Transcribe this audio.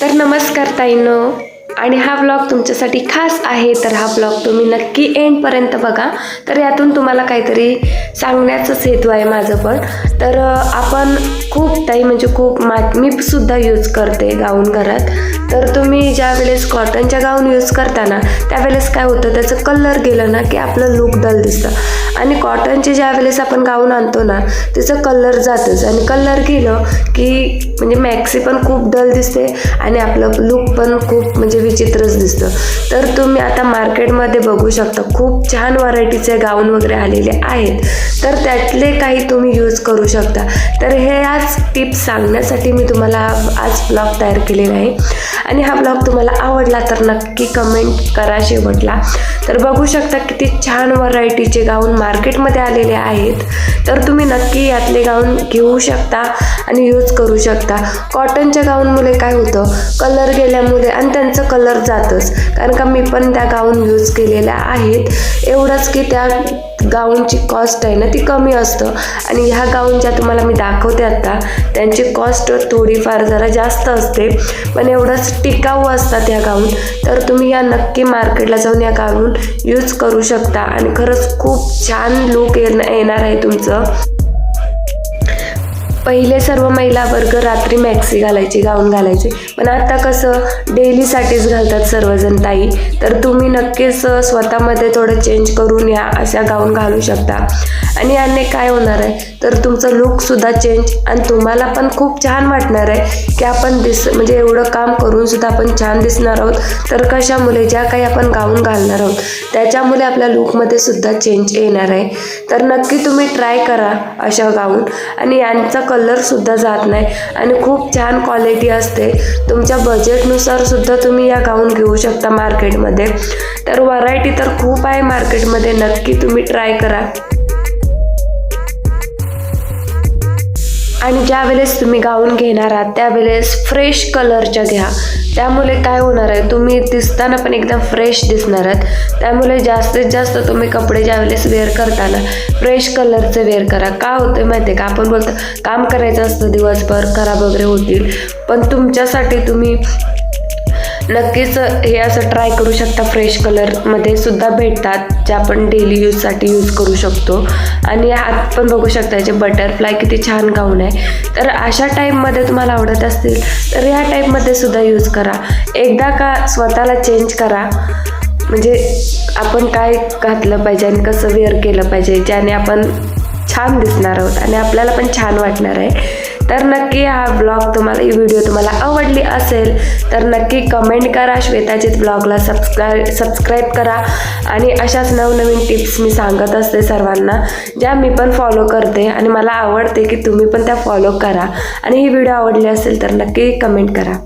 तर नमस्कार ताईनो. आणि हा ब्लॉग तुमच्यासाठी खास आहे तर हा ब्लॉग तुम्ही नक्की एंडपर्यंत बघा. तर यातून तुम्हाला काहीतरी सांगण्याचाच हेतू आहे माझं पण. तर आपण खूप ताई म्हणजे खूप मा मी सुद्धा यूज करते गाऊन घरात. तर तुम्ही ज्या वेळेस कॉटनच्या गाऊन यूज करता ना त्यावेळेस काय होतं त्याचं कलर गेलं ना की आपलं लुक डल दिसतं. आणि कॉटनचे ज्या वेळेस आपण गाऊन आणतो ना त्याचं कलर जातच. आणि कलर गेलं की म्हणजे मॅक्सी पण खूप डल दिसते आणि आपलं लुक पण खूप म्हणजे विचित्रच दिसतं. तर तुम्ही आता मार्केटमध्ये बघू शकता खूप छान व्हरायटीचे गाऊन वगैरे आलेले आहेत. तर त्यातले काही तुम्ही यूज करू शकता. तर हे आज टिप्स सांगण्यासाठी मी तुम्हाला आज ब्लॉग तयार केलेला आहे. आणि हा ब्लॉग तुम्हाला आवडला तर नक्की कमेंट करा शेवटला. तर बघू शकता किती छान व्हरायटीचे गाऊन मार्केटमध्ये आलेले आहेत. तर तुम्ही नक्की यातले गाऊन घेऊ शकता आणि यूज करू शकता. कॉटनच्या गाऊनमुळे काय होतं? कलर गेल्यामुळे आणि त्यांचं कलर जातच. कारण का मी पण त्या गाऊन यूज केलेल्या आहेत. एवढंच की त्या गाऊनची कॉस्ट आहे ना ती कमी असतं. आणि ह्या गाऊन ज्या तुम्हाला मी दाखवते आत्ता त्यांची कॉस्ट थोडीफार जरा जास्त असते. पण एवढंच टिकाऊ असतात ह्या गाऊन तर तुम्ही या नक्की मार्केटला जाऊन या गाऊन यूज करू शकता. आणि खरंच खूप छान लुक येणार आहे तुमचं. पहिले सर्व महिला वर्ग रात्री मॅक्सी घालायची गाऊन घालायचे. पण आता कसं डेलीसाठीच घालतात सर्वजण ताई. तर तुम्ही नक्कीच स्वतःमध्ये थोडं चेंज करून या अशा गाऊन घालू शकता. आणि याने काय होणार आहे? तर तुमचं लुकसुद्धा चेंज आणि तुम्हाला पण खूप छान वाटणार आहे की आपण दिस म्हणजे एवढं काम करूनसुद्धा आपण छान दिसणार आहोत. तर कशामुळे ज्या काही आपण गाऊन घालणार आहोत त्याच्यामुळे आपल्या लुकमध्ये सुद्धा चेंज येणार आहे. तर नक्की तुम्ही ट्राय करा अशा गाऊन. आणि यांचा कलरसुद्धा जात नाही. आणि खूप छान क्वालिटी असते. तुमच्या बजेटनुसारसुद्धा तुम्ही या गाऊन घेऊ शकता मार्केटमध्ये तर व्हरायटी तर खूप आहे मार्केटमध्ये नक्की तुम्ही ट्राय करा. आणि ज्या वेळेस तुम्ही गाऊन घेणार आहात त्यावेळेस फ्रेश कलरच्या घ्या. त्यामुळे काय होणार आहे तुम्ही दिसताना पण एकदम फ्रेश दिसणार आहात. त्यामुळे जास्तीत जास्त तुम्ही कपडे ज्या वेळेस वेअर करताना फ्रेश कलरचे वेअर करा. का होते माहिती आहे का? आपण बोलतो काम करायचं असतं दिवसभर खराब वगैरे होतील. पण तुमच्यासाठी तुम्ही नक्कीच हे असं ट्राय करू शकता फ्रेश कलरमध्ये सुद्धा भेटतात जे आपण डेली यूजसाठी यूज करू शकतो. आणि आत पण बघू शकता याचे बटरफ्लाय किती छान गाऊन आहे. तर अशा टाईपमध्ये तुम्हाला आवडत असतील तर ह्या टाईपमध्ये सुद्धा यूज करा. एकदा का स्वतःला चेंज करा म्हणजे आपण काय घातलं पाहिजे आणि कसं वेअर केलं पाहिजे ज्याने आपण छान दिसणार आहोत आणि आपल्याला पण छान वाटणार आहे. तर नक्की हा ब्लॉग तुम्हाला ही व्हिडिओ तुम्हाला आवडली असेल तर नक्की कमेंट करा श्वेताजीत ब्लॉगला सबस्क्राय सबस्क्राईब करा. आणि अशाच नवनवीन टिप्स मी सांगत असते सर्वांना ज्या मी पण फॉलो करते आणि मला आवडते की तुम्ही पण त्या फॉलो करा. आणि ही व्हिडिओ आवडली असेल तर नक्की कमेंट करा.